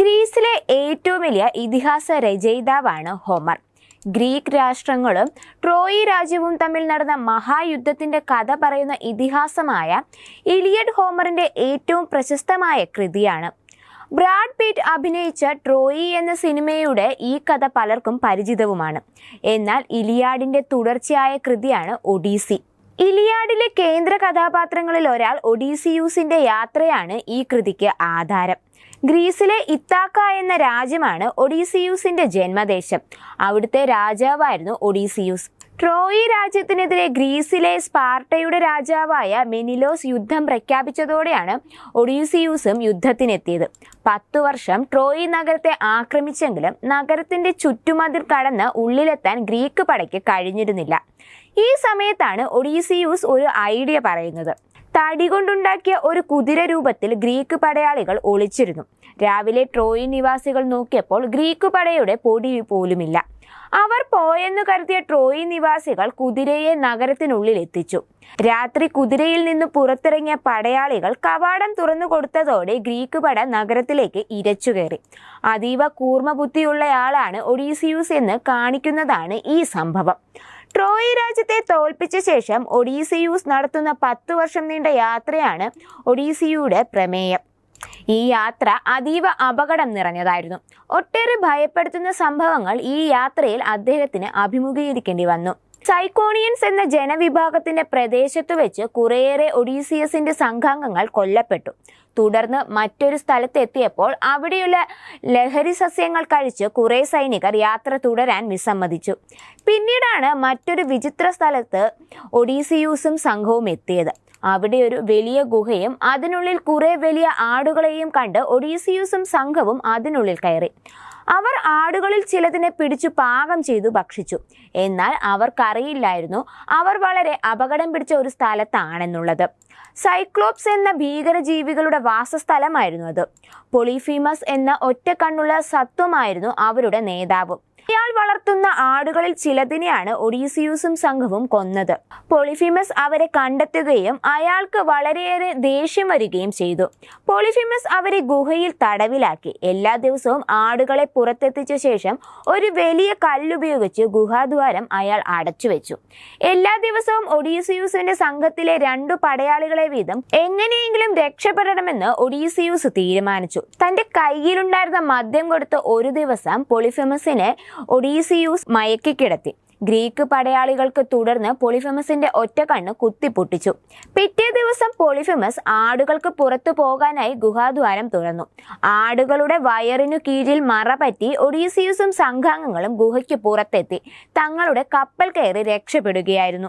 ഗ്രീസിലെ ഏറ്റവും വലിയ ഇതിഹാസ രചയിതാവാണ് ഹോമർ. ഗ്രീക്ക് രാഷ്ട്രങ്ങളും ട്രോയി രാജ്യവും തമ്മിൽ നടന്ന മഹായുദ്ധത്തിന്റെ കഥ പറയുന്ന ഇതിഹാസമായ ഇലിയഡ് ഹോമറിന്റെ ഏറ്റവും പ്രശസ്തമായ കൃതിയാണ്. ബ്രാഡ് പീറ്റ് അഭിനയിച്ച ട്രോയി എന്ന സിനിമയുടെ ഈ കഥ പലർക്കും പരിചിതവുമാണ്. എന്നാൽ ഇലിയാഡിന്റെ തുടർച്ചയായ കൃതിയാണ് ഒഡീസി. ഇലിയാഡിലെ കേന്ദ്ര കഥാപാത്രങ്ങളിൽ ഒരാൾ ഒഡീസിയൂസിന്റെ യാത്രയാണ് ഈ കൃതിക്ക് ആധാരം. ഗ്രീസിലെ ഇത്താക്ക എന്ന രാജ്യമാണ് ഒഡീസിയൂസിന്റെ ജന്മദേശം. അവിടുത്തെ രാജാവായിരുന്നു ഒഡീസിയൂസ്. ട്രോയി രാജ്യത്തിനെതിരെ ഗ്രീസിലെ സ്പാർട്ടയുടെ രാജാവായ മെനിലോസ് യുദ്ധം പ്രഖ്യാപിച്ചതോടെയാണ് ഒഡീസിയൂസും യുദ്ധത്തിനെത്തിയത്. പത്തു വർഷം ട്രോയി നഗരത്തെ ആക്രമിച്ചെങ്കിലും നഗരത്തിന്റെ ചുറ്റുമതിൽ കടന്ന് ഉള്ളിലെത്താൻ ഗ്രീക്ക് പടയ്ക്ക് കഴിഞ്ഞിരുന്നില്ല. ഈ സമയത്താണ് ഒഡീസിയൂസ് ഒരു ഐഡിയ പറയുന്നത്. തടി കൊണ്ടുണ്ടാക്കിയ ഒരു കുതിര രൂപത്തിൽ ഗ്രീക്ക് പടയാളികൾ ഒളിച്ചിരുന്നു. രാവിലെ ട്രോയി നിവാസികൾ നോക്കിയപ്പോൾ ഗ്രീക്ക് പടയുടെ പൊടി പോലുമില്ല. അവർ പോയെന്ന് കരുതിയ ട്രോയി നിവാസികൾ കുതിരയെ നഗരത്തിനുള്ളിൽ എത്തിച്ചു. രാത്രി കുതിരയിൽ നിന്ന് പുറത്തിറങ്ങിയ പടയാളികൾ കവാടം തുറന്നു കൊടുത്തതോടെ ഗ്രീക്ക് പട നഗരത്തിലേക്ക് ഇരച്ചു കയറി. അതീവ കൂർമ്മബുദ്ധിയുള്ളയാളാണ് ഒഡീസിയൂസ് എന്ന് കാണിക്കുന്നതാണ് ഈ സംഭവം. ട്രോയി രാജ്യത്തെ തോൽപ്പിച്ച ശേഷം ഒഡീസിയൂസ് നടത്തുന്ന പത്തു വർഷം നീണ്ട യാത്രയാണ് ഒഡീസിയുടെ പ്രമേയം. ഈ യാത്ര അതീവ അപകടം നിറഞ്ഞതായിരുന്നു. ഒട്ടേറെ ഭയപ്പെടുത്തുന്ന സംഭവങ്ങൾ ഈ യാത്രയിൽ അദ്ദേഹത്തിന് അഭിമുഖീകരിക്കേണ്ടി വന്നു. സൈക്കോണിയൻസ് എന്ന ജനവിഭാഗത്തിന്റെ പ്രദേശത്ത് വെച്ച് കുറേയേറെ ഒഡീസിയസിന്റെ സംഘാംഗങ്ങൾ കൊല്ലപ്പെട്ടു. തുടർന്ന് മറ്റൊരു സ്ഥലത്തെത്തിയപ്പോൾ അവിടെയുള്ള ലഹരി സസ്യങ്ങൾ കഴിച്ച് കുറേ സൈനികർ യാത്ര തുടരാൻ വിസമ്മതിച്ചു. പിന്നീടാണ് മറ്റൊരു വിചിത്ര സ്ഥലത്ത് ഒഡീസിയൂസും സംഘവും എത്തിയത്. അവിടെ ഒരു വലിയ ഗുഹയും അതിനുള്ളിൽ കുറെ വലിയ ആടുകളെയും കണ്ട് ഒഡീസിയൂസും സംഘവും അതിനുള്ളിൽ കയറി. അവർ ആടുകളിൽ ചിലതിനെ പിടിച്ചു പാകം ചെയ്തു ഭക്ഷിച്ചു. എന്നാൽ അവർക്കറിയില്ലായിരുന്നു അവർ വളരെ അപകടം പിടിച്ച ഒരു സ്ഥലത്താണെന്നുള്ളത്. സൈക്ലോപ്സ് എന്ന ഭീകരജീവികളുടെ വാസസ്ഥലമായിരുന്നു അത്. പൊളിഫീമസ് എന്ന ഒറ്റ കണ്ണുള്ള സത്വമായിരുന്നു അവരുടെ നേതാവ്. ഇയാൾ വളർത്തുന്ന ആടുകളിൽ ചിലതിനെയാണ് ഒഡീസിയൂസും സംഘവും കൊന്നത്. പോളിഫിമസ് അവരെ കണ്ടെത്തുകയും അയാൾക്ക് വളരെയേറെ ദേഷ്യം വരികയും ചെയ്തു. പോളിഫിമസ് അവരെ ഗുഹയിൽ തടവിലാക്കി. എല്ലാ ദിവസവും ആടുകളെ പുറത്തെത്തിച്ച ശേഷം ഒരു വലിയ കല്ലുപയോഗിച്ച് ഗുഹാദ്വാരം അയാൾ അടച്ചു വെച്ചു എല്ലാ ദിവസവും ഒഡീസിയൂസിന്റെ സംഘത്തിലെ രണ്ടു പടയാളികളെ വീതം എങ്ങനെയെങ്കിലും രക്ഷപ്പെടണമെന്ന് ഒഡീസിയൂസ് തീരുമാനിച്ചു. തന്റെ കയ്യിലുണ്ടായിരുന്ന മദ്യം കൊടുത്ത് ഒരു ദിവസം പൊളിഫെമസിനെ ഒഡീസിയൂസ് മയക്കിക്കിടത്തി ഗ്രീക്ക് പടയാളികൾക്ക് തുടർന്ന് പോളിഫെമസിന്റെ ഒറ്റ കണ്ണ് കുത്തിപ്പൊട്ടിച്ചു. പിറ്റേ ദിവസം പോളിഫെമസ് ആടുകൾക്ക് പുറത്തു പോകാനായി ഗുഹാദ്വാരം തുറന്നു. ആടുകളുടെ വയറിനു കീഴിൽ മറപറ്റി ഒഡീസിയൂസും സംഘാംഗങ്ങളും ഗുഹയ്ക്ക് പുറത്തെത്തി. തങ്ങളുടെ കപ്പൽ കയറി രക്ഷപ്പെടുകയായിരുന്നു.